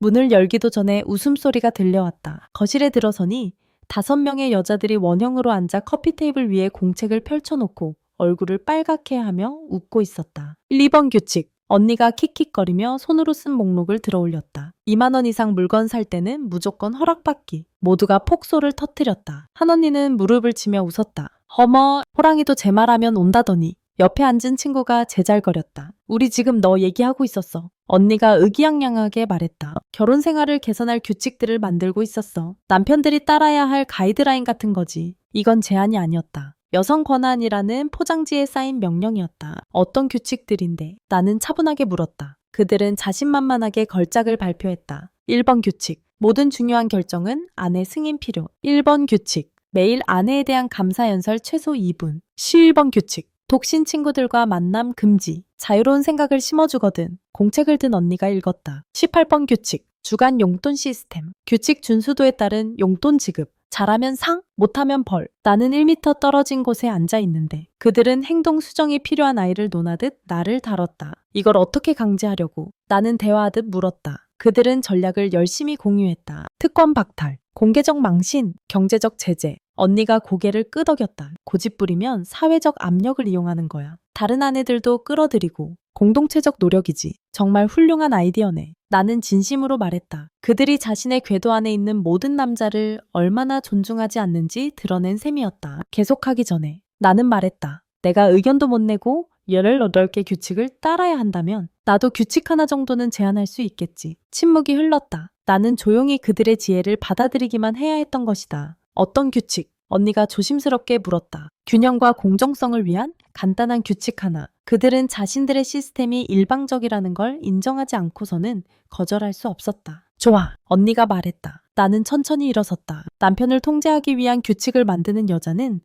문을 열기도 전에 웃음소리가 들려왔다. 거실에 들어서니 다섯 명의 여자들이 원형으로 앉아 커피 테이블 위에 공책을 펼쳐놓고 얼굴을 빨갛게 하며 웃고 있었다. 1, 2번 규칙. 언니가 킥킥거리며 손으로 쓴 목록을 들어 올렸다. 2만 원 이상 물건 살 때는 무조건 허락받기. 모두가 폭소를 터뜨렸다. 한 언니는 무릎을 치며 웃었다. 어머, 호랑이도 제 말하면 온다더니. 옆에 앉은 친구가 제잘거렸다. 우리 지금 너 얘기하고 있었어. 언니가 의기양양하게 말했다. 결혼 생활을 개선할 규칙들을 만들고 있었어. 남편들이 따라야 할 가이드라인 같은 거지. 이건 제한이 아니었다. 여성 권한이라는 포장지에 쌓인 명령이었다. 어떤 규칙들인데? 나는 차분하게 물었다. 그들은 자신만만하게 걸작을 발표했다. 1번 규칙. 모든 중요한 결정은 아내 승인 필요. 1번 규칙. 매일 아내에 대한 감사 연설 최소 2분. 11번 규칙. 독신 친구들과 만남 금지. 자유로운 생각을 심어주거든. 공책을 든 언니가 읽었다. 18번 규칙. 주간 용돈 시스템. 규칙 준수도에 따른 용돈 지급. 잘하면 상, 못하면 벌. 나는 1미터 떨어진 곳에 앉아 있는데 그들은 행동 수정이 필요한 아이를 논하듯 나를 다뤘다. 이걸 어떻게 강제하려고? 나는 대화하듯 물었다. 그들은 전략을 열심히 공유했다. 특권 박탈, 공개적 망신, 경제적 제재. 언니가 고개를 끄덕였다. 고집부리면 사회적 압력을 이용하는 거야. 다른 아내들도 끌어들이고 공동체적 노력이지. 정말 훌륭한 아이디어네. 나는 진심으로 말했다. 그들이 자신의 궤도 안에 있는 모든 남자를 얼마나 존중하지 않는지 드러낸 셈이었다. 계속하기 전에 나는 말했다. 내가 의견도 못 내고 18개 규칙을 따라야 한다면 나도 규칙 하나 정도는 제한할 수 있겠지. 침묵이 흘렀다. 나는 조용히 그들의 지혜를 받아들이기만 해야 했던 것이다. 어떤 규칙? 언니가 조심스럽게 물었다. 균형과 공정성을 위한 간단한 규칙 하나. 그들은 자신들의 시스템이 일방적이라는 걸 인정하지 않고서는 거절할 수 없었다. 좋아. 언니가 말했다. 나는 천천히 일어섰다. 남편을 통제하기 위한 규칙을 만드는 여자는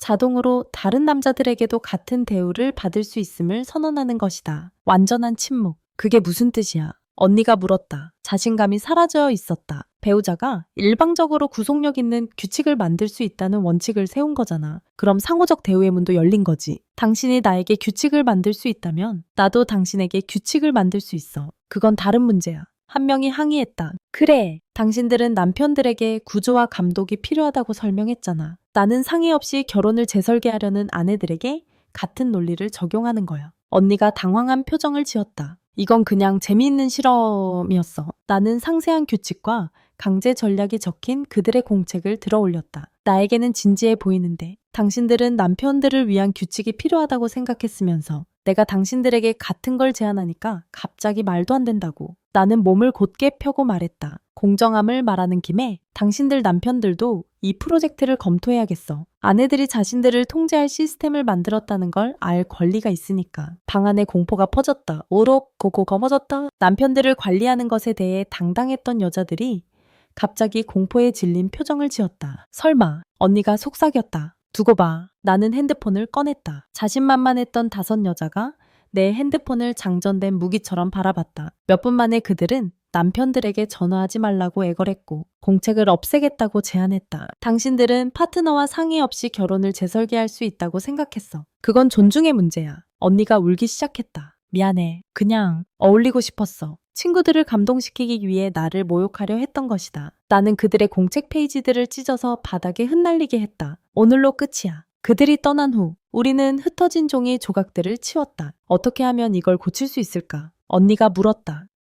자동으로 다른 남자들에게도 같은 대우를 받을 수 있음을 선언하는 것이다. 완전한 침묵. 그게 무슨 뜻이야? 언니가 물었다. 자신감이 사라져 있었다. 배우자가 일방적으로 구속력 있는 규칙을 만들 수 있다는 원칙을 세운 거잖아. 그럼 상호적 대우의 문도 열린 거지. 당신이 나에게 규칙을 만들 수 있다면 나도 당신에게 규칙을 만들 수 있어. 그건 다른 문제야. 한 명이 항의했다. 그래. 당신들은 남편들에게 구조와 감독이 필요하다고 설명했잖아. 나는 상의 없이 결혼을 재설계하려는 아내들에게 같은 논리를 적용하는 거야. 언니가 당황한 표정을 지었다. 이건 그냥 재미있는 실험이었어. 나는 상세한 규칙과 강제 전략이 적힌 그들의 공책을 들어 올렸다. 나에게는 진지해 보이는데 당신들은 남편들을 위한 규칙이 필요하다고 생각했으면서 내가 당신들에게 같은 걸 제안하니까 갑자기 말도 안 된다고. 나는 몸을 곧게 펴고 말했다. 공정함을 말하는 김에 당신들 남편들도 이 프로젝트를 검토해야겠어. 아내들이 자신들을 통제할 시스템을 만들었다는 걸 알 권리가 있으니까. 방 안에 공포가 퍼졌다. 오록 고고 검어졌다. 남편들을 관리하는 것에 대해 당당했던 여자들이 갑자기 공포에 질린 표정을 지었다. 설마 언니가 속삭였다. 두고 봐. 나는 핸드폰을 꺼냈다. 자신만만했던 다섯 여자가 내 핸드폰을 장전된 무기처럼 바라봤다. 몇 분 만에 그들은 남편들에게 전화하지 말라고 애걸했고 공책을 없애겠다고 제안했다. 당신들은 파트너와 상의 없이 결혼을 재설계할 수 있다고 생각했어. 그건 존중의 문제야. 언니가 울기 시작했다. 미안해. 그냥 어울리고 싶었어. 친구들을 감동시키기 위해 나를 모욕하려 했던 것이다. 나는 그들의 공책 페이지들을 찢어서 바닥에 흩날리게 했다. 오늘로 끝이야. 그들이 떠난 후 우리는 흩어진 종이 조각들을 치웠다. 어떻게 하면 이걸 고칠 수 있을까? 언니가 물었다.